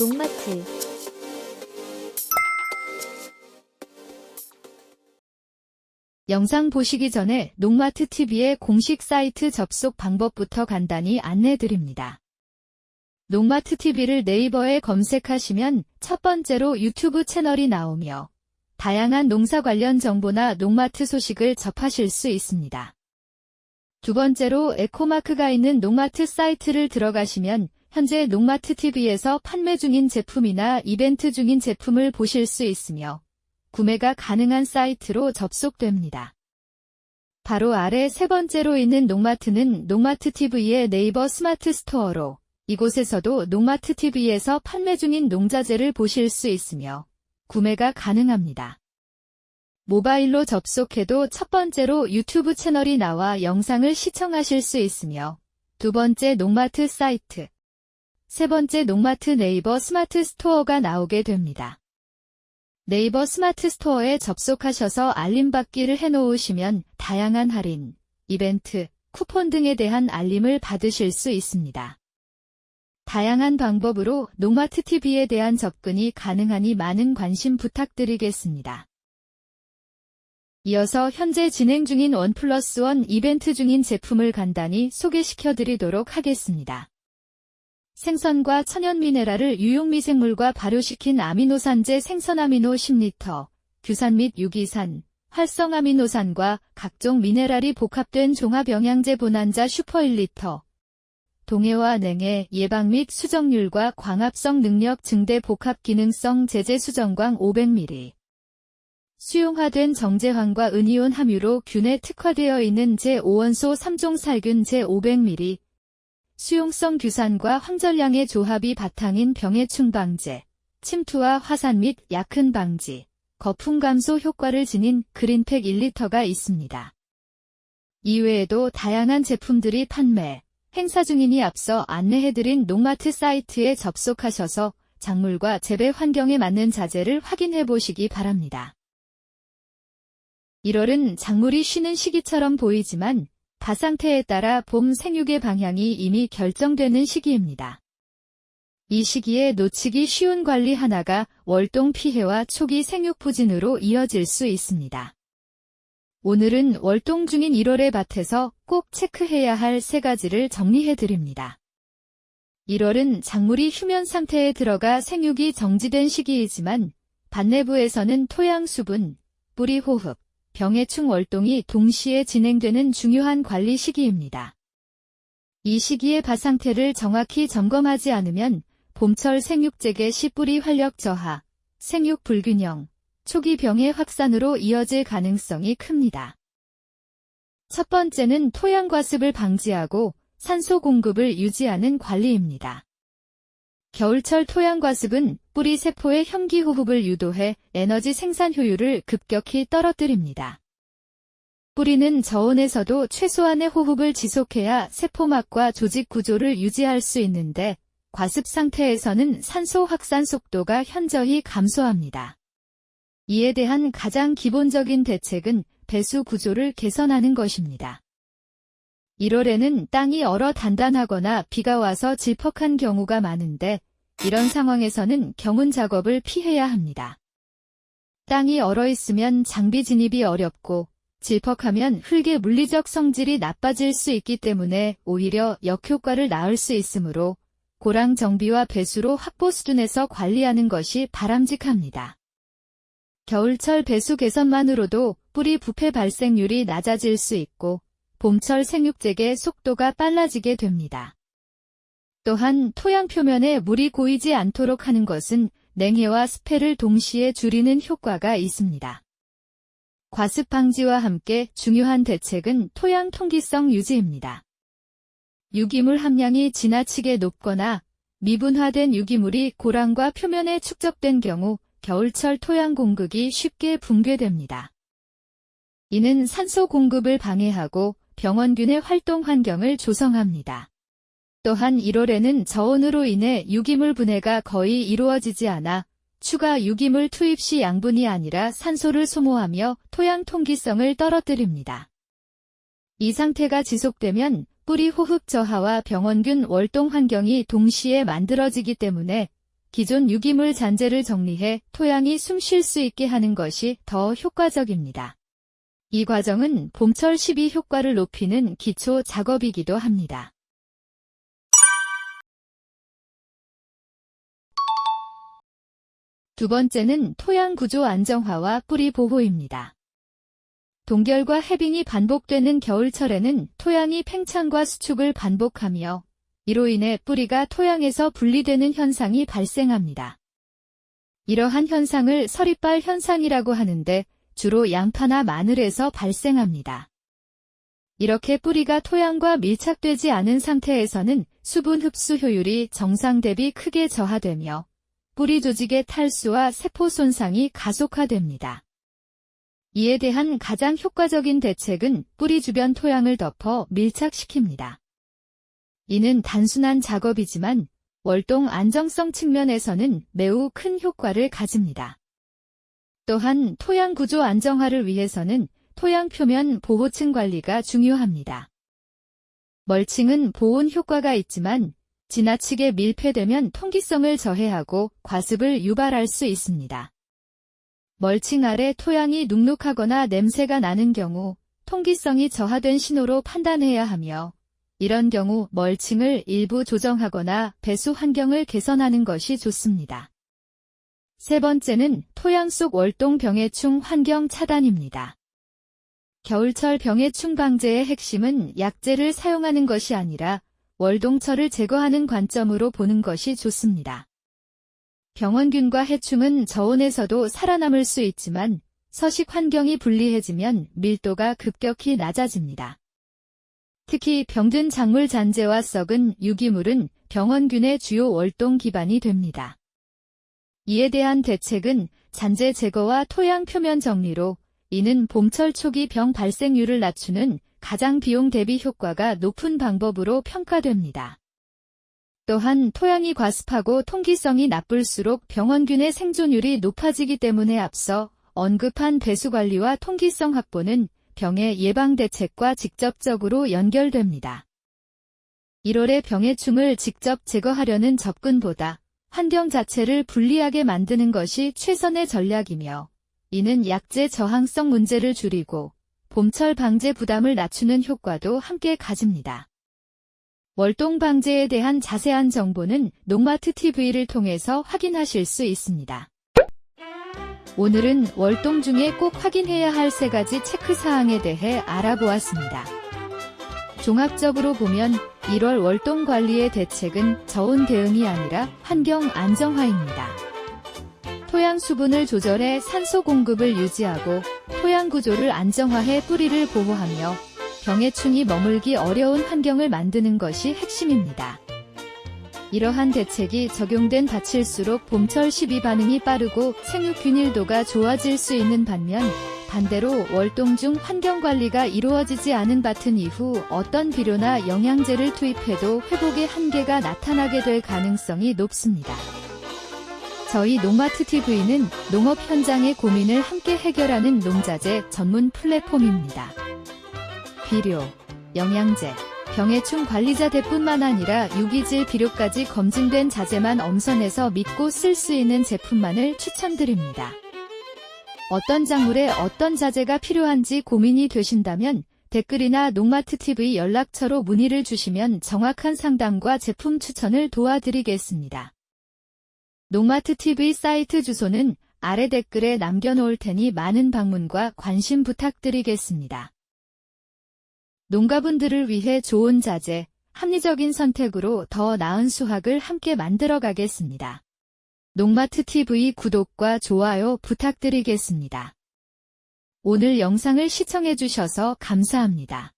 농마트 영상 보시기 전에 농마트 TV의 공식 사이트 접속 방법부터 간단히 안내 드립니다. 농마트 TV를 네이버에 검색하시면 첫 번째로 유튜브 채널이 나오며 다양한 농사 관련 정보나 농마트 소식을 접하실 수 있습니다. 두 번째로 에코마크가 있는 농마트 사이트를 들어가시면 현재 농마트 TV에서 판매 중인 제품이나 이벤트 중인 제품을 보실 수 있으며 구매가 가능한 사이트로 접속됩니다. 바로 아래 세 번째로 있는 농마트는 농마트 TV의 네이버 스마트 스토어로 이곳에서도 농마트 TV에서 판매 중인 농자재를 보실 수 있으며 구매가 가능합니다. 모바일로 접속해도 첫 번째로 유튜브 채널이 나와 영상을 시청하실 수 있으며 두 번째 농마트 사이트, 세 번째 농마트 네이버 스마트 스토어가 나오게 됩니다. 네이버 스마트 스토어에 접속하셔서 알림받기를 해놓으시면 다양한 할인, 이벤트, 쿠폰 등에 대한 알림을 받으실 수 있습니다. 다양한 방법으로 농마트 TV에 대한 접근이 가능하니 많은 관심 부탁드리겠습니다. 이어서 현재 진행 중인 원 플러스 원 이벤트 중인 제품을 간단히 소개시켜 드리도록 하겠습니다. 생선과 천연 미네랄을 유용 미생물과 발효시킨 아미노산제 생선아미노 10리터, 규산 및 유기산, 활성아미노산과 각종 미네랄이 복합된 종합영양제 본환자 슈퍼 1리터, 동해와 냉해 예방 및 수정률과 광합성 능력 증대 복합 기능성 제제 수정광 500ml. 수용화된 정제황과 은이온 함유로 균에 특화되어 있는 제5원소 3종 살균 제500ml. 수용성 규산과 황전량의 조합이 바탕인 병해충 방제, 침투와 화산 및 약흔 방지, 거품 감소 효과를 지닌 그린팩 1리터가 있습니다. 이외에도 다양한 제품들이 판매, 행사 중이니 앞서 안내해드린 농마트 사이트에 접속하셔서 작물과 재배 환경에 맞는 자재를 확인해 보시기 바랍니다. 1월은 작물이 쉬는 시기처럼 보이지만 가상태에 따라 봄 생육의 방향이 이미 결정되는 시기입니다. 이 시기에 놓치기 쉬운 관리 하나가 월동 피해와 초기 생육 부진으로 이어질 수 있습니다. 오늘은 월동 중인 1월의 밭에서 꼭 체크해야 할 세 가지를 정리해 드립니다. 1월은 작물이 휴면 상태에 들어가 생육이 정지된 시기이지만 밭 내부에서는 토양 수분, 뿌리 호흡, 병해충 월동이 동시에 진행되는 중요한 관리 시기입니다. 이 시기의 밭 상태를 정확히 점검하지 않으면 봄철 생육재개 시 뿌리 활력 저하, 생육 불균형, 초기 병의 확산으로 이어질 가능성이 큽니다. 첫 번째는 토양 과습을 방지하고 산소 공급을 유지하는 관리입니다. 겨울철 토양 과습은 뿌리 세포의 현기 호흡을 유도해 에너지 생산 효율을 급격히 떨어뜨립니다. 뿌리는 저온에서도 최소한의 호흡을 지속해야 세포막과 조직 구조를 유지할 수 있는데 과습 상태에서는 산소 확산 속도가 현저히 감소합니다. 이에 대한 가장 기본적인 대책은 배수 구조를 개선하는 것입니다. 1월에는 땅이 얼어 단단하거나 비가 와서 질퍽한 경우가 많은데 이런 상황에서는 경운 작업을 피해야 합니다. 땅이 얼어 있으면 장비 진입이 어렵고 질퍽하면 흙의 물리적 성질이 나빠질 수 있기 때문에 오히려 역효과를 낳을 수 있으므로 고랑 정비와 배수로 확보 수준에서 관리하는 것이 바람직합니다. 겨울철 배수 개선만으로도 뿌리 부패 발생률이 낮아질 수 있고 봄철 생육재개 속도가 빨라지게 됩니다. 또한 토양 표면에 물이 고이지 않도록 하는 것은 냉해와 습해를 동시에 줄이는 효과가 있습니다. 과습 방지와 함께 중요한 대책은 토양 통기성 유지입니다. 유기물 함량이 지나치게 높거나 미분화된 유기물이 고랑과 표면에 축적된 경우 겨울철 토양 공급이 쉽게 붕괴됩니다. 이는 산소 공급을 방해하고 병원균의 활동 환경을 조성합니다. 또한 1월에는 저온으로 인해 유기물 분해가 거의 이루어지지 않아 추가 유기물 투입 시 양분이 아니라 산소를 소모하며 토양 통기성을 떨어뜨립니다. 이 상태가 지속되면 뿌리 호흡 저하와 병원균 월동 환경이 동시에 만들어지기 때문에 기존 유기물 잔재를 정리해 토양이 숨 쉴 수 있게 하는 것이 더 효과적입니다. 이 과정은 봄철 12 효과를 높이는 기초 작업이기도 합니다. 두 번째는 토양 구조 안정화와 뿌리 보호입니다. 동결과 해빙이 반복되는 겨울철에는 토양이 팽창과 수축을 반복하며 이로 인해 뿌리가 토양에서 분리되는 현상이 발생합니다. 이러한 현상을 서리빨 현상이라고 하는데 주로 양파나 마늘에서 발생합니다. 이렇게 뿌리가 토양과 밀착되지 않은 상태에서는 수분 흡수 효율이 정상 대비 크게 저하되며 뿌리 조직의 탈수와 세포 손상이 가속화됩니다. 이에 대한 가장 효과적인 대책은 뿌리 주변 토양을 덮어 밀착시킵니다. 이는 단순한 작업이지만 월동 안정성 측면에서는 매우 큰 효과를 가집니다. 또한 토양 구조 안정화를 위해서는 토양 표면 보호층 관리가 중요합니다. 멀칭은 보온 효과가 있지만 지나치게 밀폐되면 통기성을 저해하고 과습을 유발할 수 있습니다. 멀칭 아래 토양이 눅눅하거나 냄새가 나는 경우 통기성이 저하된 신호로 판단해야 하며 이런 경우 멀칭을 일부 조정하거나 배수 환경을 개선하는 것이 좋습니다. 세 번째는 토양 속 월동 병해충 환경 차단입니다. 겨울철 병해충 방제의 핵심은 약제를 사용하는 것이 아니라 월동철을 제거하는 관점으로 보는 것이 좋습니다. 병원균과 해충은 저온에서도 살아남을 수 있지만 서식 환경이 불리해지면 밀도가 급격히 낮아집니다. 특히 병든 작물 잔재와 썩은 유기물은 병원균의 주요 월동 기반이 됩니다. 이에 대한 대책은 잔재 제거와 토양 표면 정리로 이는 봄철 초기 병 발생률을 낮추는 가장 비용 대비 효과가 높은 방법으로 평가됩니다. 또한 토양이 과습하고 통기성이 나쁠수록 병원균의 생존율이 높아지기 때문에 앞서 언급한 배수 관리와 통기성 확보는 병의 예방 대책과 직접적으로 연결됩니다. 1월에 병의 충을 직접 제거하려는 접근보다 환경 자체를 불리하게 만드는 것이 최선의 전략이며 이는 약재 저항성 문제를 줄이고 봄철 방제 부담을 낮추는 효과도 함께 가집니다. 월동 방제에 대한 자세한 정보는 농마트 TV를 통해서 확인하실 수 있습니다. 오늘은 월동 중에 꼭 확인해야 할 세 가지 체크사항에 대해 알아보았습니다. 종합적으로 보면 1월 월동 관리의 대책은 저온 대응이 아니라 환경 안정화입니다. 토양 수분을 조절해 산소 공급을 유지하고 토양 구조를 안정화해 뿌리를 보호하며 병해충이 머물기 어려운 환경을 만드는 것이 핵심입니다. 이러한 대책이 적용된 밭일수록 봄철 12 반응이 빠르고 생육 균일도가 좋아질 수 있는 반면 반대로 월동 중 환경 관리가 이루어지지 않은 밭은 이후 어떤 비료나 영양제를 투입해도 회복의 한계가 나타나게 될 가능성이 높습니다. 저희 농마트 TV는 농업 현장의 고민을 함께 해결하는 농자재 전문 플랫폼입니다. 비료, 영양제, 병해충 관리자대뿐만 아니라 유기질 비료까지 검증된 자재만 엄선해서 믿고 쓸 수 있는 제품만을 추천드립니다. 어떤 작물에 어떤 자재가 필요한지 고민이 되신다면 댓글이나 농마트 TV 연락처로 문의를 주시면 정확한 상담과 제품 추천을 도와드리겠습니다. 농마트 TV 사이트 주소는 아래 댓글에 남겨놓을 테니 많은 방문과 관심 부탁드리겠습니다. 농가분들을 위해 좋은 자재, 합리적인 선택으로 더 나은 수확을 함께 만들어 가겠습니다. 농마트 TV 구독과 좋아요 부탁드리겠습니다. 오늘 영상을 시청해주셔서 감사합니다.